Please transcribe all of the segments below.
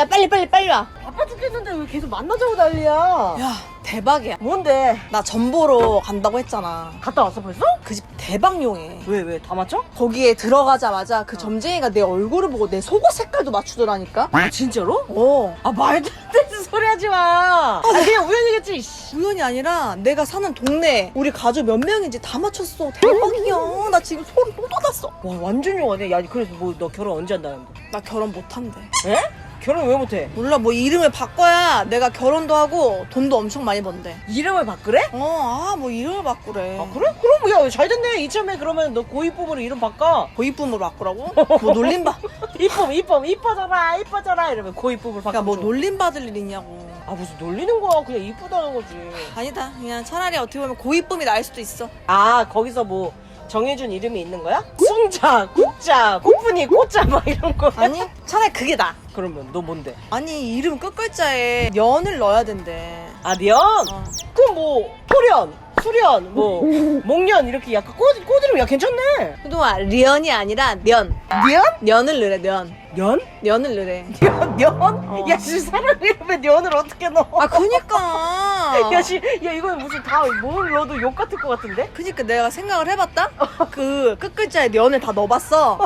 야 빨리 빨리 빨리 와. 바빠 죽겠는데 왜 계속 만나자고 난리야? 야 대박이야. 뭔데? 나 전보러 간다고 했잖아. 갔다 왔어 벌써? 그 집 대박 용해. 왜 왜 다 맞춰? 거기에 들어가자마자 그 점쟁이가 내 얼굴을 보고 내 속옷 색깔도 맞추더라니까. 아 진짜로? 어. 아 말도 안 되는 소리 하지 마. 아 그냥 우연이겠지. 씨. 우연이 아니라 내가 사는 동네 우리 가족 몇 명인지 다 맞췄어. 대박이야. 나 지금 소름 또 돋았어. 와 완전 용하네. 야 그래서 뭐 너 결혼 언제 한다는데? 나 결혼 못 한대. 에? 결혼 왜 못해? 몰라 뭐 이름을 바꿔야 내가 결혼도 하고 돈도 엄청 많이 번대. 이름을 바꾸래? 어, 아, 뭐 이름을 바꾸래. 아 그래? 그럼 야잘 됐네. 이참에 그러면 너 고이쁨으로 이름 바꿔. 고이쁨으로 바꾸라고? 뭐 놀림받, 이쁨 이쁨 이뻐져라 이뻐져라 이러면 고이쁨을 바꿔. 그러니까 뭐 놀림받을 일 있냐고. 아 무슨 놀리는 거야? 그냥 이쁘다는 거지. 아니다. 그냥 차라리 어떻게 보면 고이쁨이 나을 수도 있어. 아 거기서 뭐 정해준 이름이 있는 거야? 순자, 국자, 꽃분이, 꽃자 막 이런 거. 아니, 차라리 그게 나. 그러면 너 뭔데? 아니, 이름 끝글자에 년을 넣어야 된대. 아 년? 어. 그럼 뭐 토련, 수련, 뭐 목련 이렇게 약간 꽃, 꽃 이름 야 괜찮네. 그동안 리언이 아니라 년. 년? 년을 넣으래, 년. 년? 년을 넣으래. 년? 년? 어. 야 진짜 사람 이름에 년을 어떻게 넣어? 아, 그니까. 야, 씨, 야, 이건 무슨 다뭘 넣어도 욕 같을 것 같은데? 그니까 내가 생각을 해봤다? 그 끝글자에 년을 다 넣어봤어.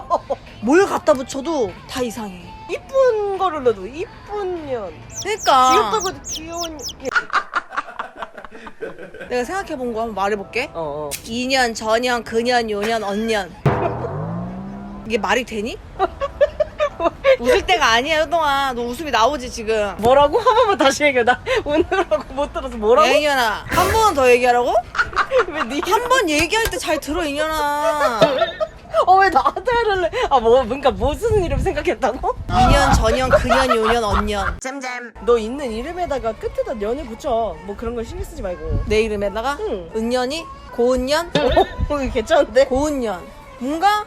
뭘 갖다 붙여도 다 이상해. 이쁜 거를 넣어도 이쁜 년. 그니까. 귀엽다고 귀여운. 내가 생각해본 거 한번 말해볼게. 어, 어. 2년, 전년, 근년, 요년, 언년. 이게 말이 되니? 웃을 때가 아니야, 효동아. 너 웃음이 나오지, 지금. 뭐라고? 한 번만 다시 얘기해. 나 오늘하고 못 들어서 뭐라고? 애인연아, 한 번 더 얘기하라고? 왜 니? 한 번 얘기할 때 잘 들어, 이년아. 어, 왜 나한테 하래? 아, 뭐, 뭔가 무슨 이름 생각했다고? 2년, 전년, 근년, 요년, 언년. 너 있는 이름에다가 끝에다 년을 붙여. 뭐 그런 거 신경 쓰지 말고. 내 이름에다가 응. 은년이 고은년, 어, 괜찮은데? 고은년. 뭔가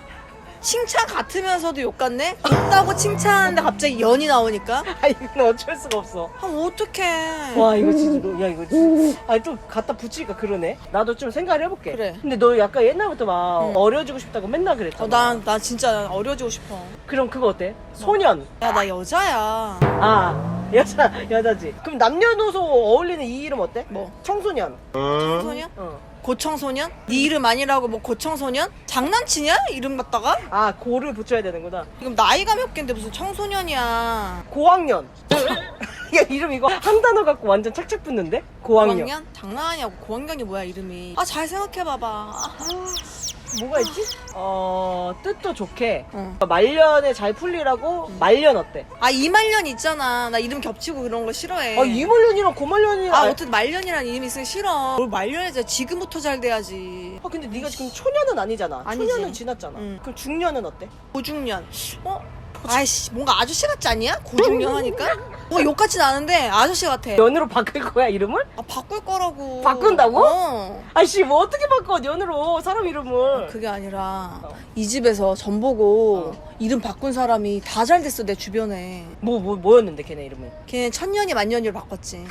칭찬 같으면서도 욕 같네? 있다고 칭찬하는데 갑자기 연이 나오니까. 아, 이건 어쩔 수가 없어. 아, 어떡해. 와, 이거 진짜로. 야, 이거 진짜. 아, 좀 갖다 붙이니까 그러네. 나도 좀 생각을 해볼게. 그래. 근데 너 약간 옛날부터 막 응. 어려지고 싶다고 맨날 그랬잖아. 어, 난, 나 진짜 어려지고 싶어. 그럼 그거 어때? 소년. 야, 나 여자야. 아, 여자, 여자지. 그럼 남녀노소 어울리는 이 이름 어때? 뭐? 청소년. 청소년? 어. 고청소년? 네 이름 아니라고 뭐 고청소년? 장난치냐? 이름 갖다가? 아, 고를 붙여야 되는구나. 지금 나이가 몇 갠데 무슨 청소년이야. 고학년. 야, 이름 이거 한 단어 갖고 완전 착착 붙는데? 고학년. 고학년? 장난 아니야. 고학년이 뭐야, 이름이. 아, 잘 생각해봐봐. 아, 뭐가 있지? 어, 뜻도 좋게. 어. 말년에 잘 풀리라고 말년 어때? 아, 이말년 있잖아. 나 이름 겹치고 그런 거 싫어해. 아, 이말년이랑 고말년이랑. 아, 어쨌든 말년이라는 이름이 있으면 싫어. 뭘 말년이지? 지금부터 잘 돼야지. 아, 근데 네가 지금 초년은 아니잖아. 아니지. 초년은 지났잖아. 응. 그럼 중년은 어때? 고중년. 어? 아이씨, 뭔가 아저씨 같지 않냐? 고중년 하니까? 뭐 욕같진 않은데 아저씨 같아. 년으로 바꿀 거야, 이름을? 아, 바꿀 거라고. 바꾼다고? 어. 아씨, 뭐 어떻게 바꿔, 년으로 사람 이름을. 그게 아니라 어. 이 집에서 전 보고 어. 이름 바꾼 사람이 다 잘 됐어 내 주변에 뭐, 뭐, 뭐였는데, 걔네 이름은? 걔네 천년이 만년이로 바꿨지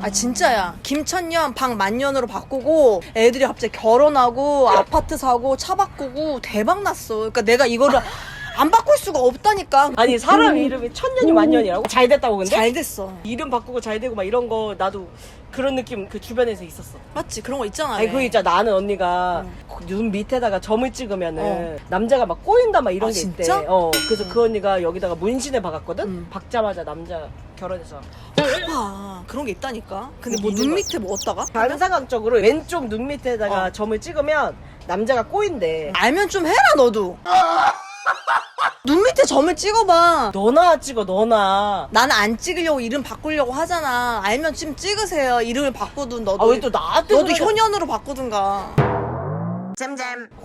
아 진짜야 김천년 박만년으로 바꾸고 애들이 갑자기 결혼하고 아파트 사고 차 바꾸고 대박 났어 그러니까 내가 이거를 안 바꿀 수가 없다니까 아니, 사람 이름이 천년이 만년이라고? 잘 됐다고, 근데? 잘 됐어 이름 바꾸고 잘 되고 막 이런 거 나도 그런 느낌 그 주변에서 있었어. 맞지 그런 거 있잖아 아니 왜. 그거 있잖아 나는 언니가 응. 그눈 밑에다가 점을 찍으면은 어. 남자가 막 꼬인다 막 이런 아, 게 있대. 진짜? 어 그래서 그 언니가 여기다가 문신을 박았거든. 응. 박자마자 남자 결혼해서 봐 그런 게 있다니까 근데 뭐그눈 이유가- 밑에 뭐 어디다가 반사각적으로 왼쪽 눈 밑에다가 어. 점을 찍으면 남자가 꼬인대. 알면 좀 해라 너도 눈 밑에 점을 찍어봐 너나 찍어 너나. 나는 안 찍으려고 이름 바꾸려고 하잖아 알면 좀 찍으세요 이름을 바꾸든 너도 아 왜 또 나한테 너도 그러냐. 효년으로 바꾸든가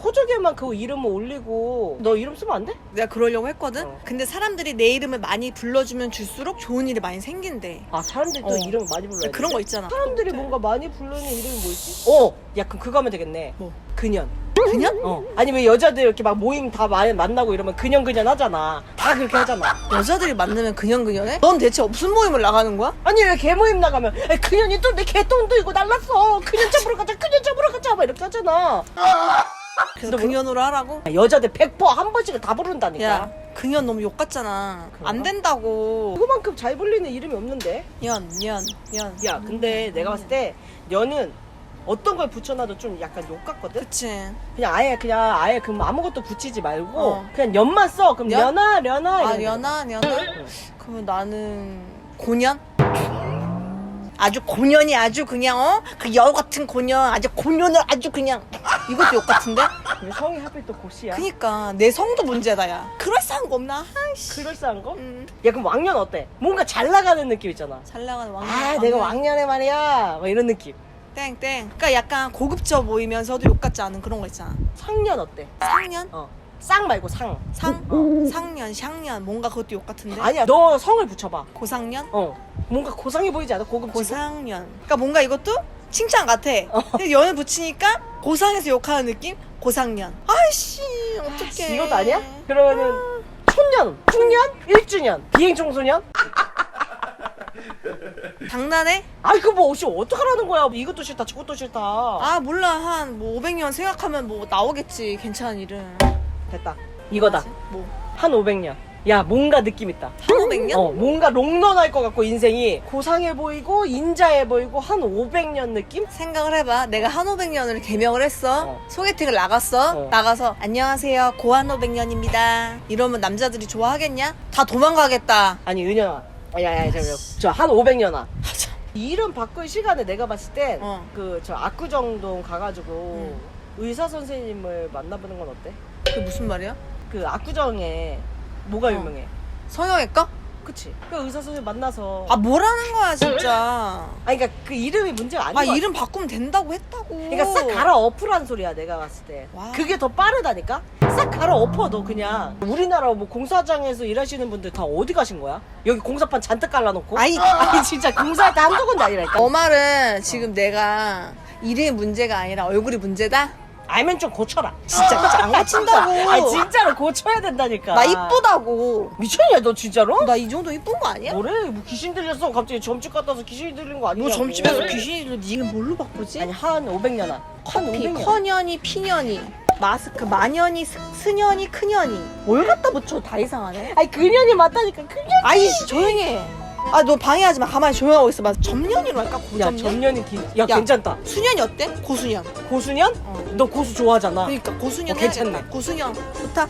호적에만 그 이름을 올리고 너 이름 쓰면 안 돼? 내가 그러려고 했거든 어. 근데 사람들이 내 이름을 많이 불러주면 줄수록 좋은 일이 많이 생긴대 아 사람들이 또 어. 이름을 많이 불러야 그런 돼? 거 있잖아 사람들이 뭔가 많이 부르는 이름이 뭐지? 어, 야 그럼 그거 하면 되겠네. 뭐? 그년. 그냥? 어. 아니 왜 여자들 이렇게 막 모임 다 많이 만나고 이러면 그년 그년 하잖아. 다 그렇게 하잖아. 여자들이 만나면 그년그년해? 넌 대체 무슨 모임을 나가는 거야? 아니 왜 개모임 나가면 에, 그년이 또 내 개똥도 이고 날랐어. 그년 잡으러 가자. 그년 잡으러 가자. 막 이렇게 하잖아. 그래서 너 뭐- 그년으로 하라고? 여자들 100%한 번씩은 다 부른다니까. 야 그년 너무 욕 같잖아. 안 된다고. 그거만큼 잘 불리는 이름이 없는데. 년, 년, 년. 야, 근데 내가 봤을 때 년은 어떤 걸 붙여놔도 좀 약간 욕 같거든. 그치. 그냥 아예 그냥 아예 그럼 아무것도 붙이지 말고 어. 그냥 년만 써. 그럼 년? 년아, 년아. 아, 이런 거. 년아, 년아? 응. 그러면 나는 고년? 아주 고년이 아주 그냥 어? 그 여우 같은 고년 아주 고년을 아주 그냥 이것도 욕 같은데? 왜 성이 하필 또 고시야? 그니까 내 성도 문제다 야 그럴싸한 거 없나? 아이씨 그럴싸한 거? 음, 야 그럼 왕년 어때? 뭔가 잘 나가는 느낌 있잖아. 잘 나가는 왕년 아 내가 왕년에 말이야. 막 이런 느낌. 땡땡 그러니까 약간 고급져 보이면서도 욕 같지 않은 그런 거 있잖아 상년 어때? 상년? 어. 쌍 말고 상. 상? 어. 상년, 향년 뭔가 그것도 욕 같은데? 아니야 너 성을 붙여봐. 고상년? 어. 뭔가 고상해 보이지 않아? 고급 고상년 그러니까 뭔가 이것도 칭찬 같아 어. 근데 연을 붙이니까 고상에서 욕하는 느낌? 고상년 아이씨 어떡해 이것도 아니야? 그러면은 촌년, 중년, 일주년 비행 청소년? 장난해? 아이 그뭐 혹시 어떡하라는 거야? 이것도 싫다, 저것도 싫다. 아 몰라 한 뭐 500년 생각하면 뭐 나오겠지 괜찮은 일은 됐다. 이거다. 뭐? 한 500년. 야 뭔가 느낌 있다. 한 500년? 어 뭔가 롱런 할 것 같고 인생이 고상해 보이고 인자해 보이고 한 500년 느낌? 생각을 해봐 내가 한 500년을 개명을 했어 어. 소개팅을 나갔어 어. 나가서 안녕하세요 고한 500년입니다 이러면 남자들이 좋아하겠냐? 다 도망가겠다 아니 은현아. 야야 저한 500년아. 이름 바꿀 시간에 내가 봤을 때 어. 그 저 압구정동 가가지고 음. 의사 선생님을 만나보는 건 어때? 그게 무슨 말이야? 그 압구정에 뭐가 어. 유명해? 성형외과? 그치? 그 의사 선생님 만나서 아 뭐라는 거야 진짜 아니 그러니까 그 이름이 문제가 아닌 아. 이름 바꾸면 된다고 했다고 그러니까 싹 갈아 엎으란 소리야 내가 봤을 때 와. 그게 더 빠르다니까 싹 갈아 엎어 너 그냥 우리나라 뭐 공사장에서 일하시는 분들 다 어디 가신 거야? 여기 공사판 잔뜩 깔라놓고 아니. 아니 진짜 공사할 때 한두 군데 아니라니까 너 말은 지금 내가 이름이 문제가 아니라 얼굴이 문제다? 알면 좀 고쳐라. 진짜 안 고친다고. 아니 진짜로 고쳐야 된다니까. 나 이쁘다고. 미쳤냐 너 진짜로? 나 이 정도 이쁜 거 아니야? 뭐래? 뭐 귀신 들렸어? 갑자기 점집 갔다 와서 귀신이 들린 거 아니야 뭐 점집에서 귀신이 들려? 니가 뭘로 바꾸지? 아니 한 500년아. 한 커피, 500년 커년이, 피년이, 마스크, 마년이, 스, 스년이, 크년이. 뭘 갖다 붙여 다 이상하네. 아니 그년이 맞다니까 그년 아이씨 조용히 해. 아 너 방해하지 마. 가만히 조용하고 있어 봐. 점년이로 할까? 야 고점년? 점년이 기... 야, 야. 괜찮다 수년이 어때? 고수년. 고수년? 어. 너 고수 좋아하잖아 그러니까 고수년 어, 해야겠다. 괜찮네. 고수년 좋다.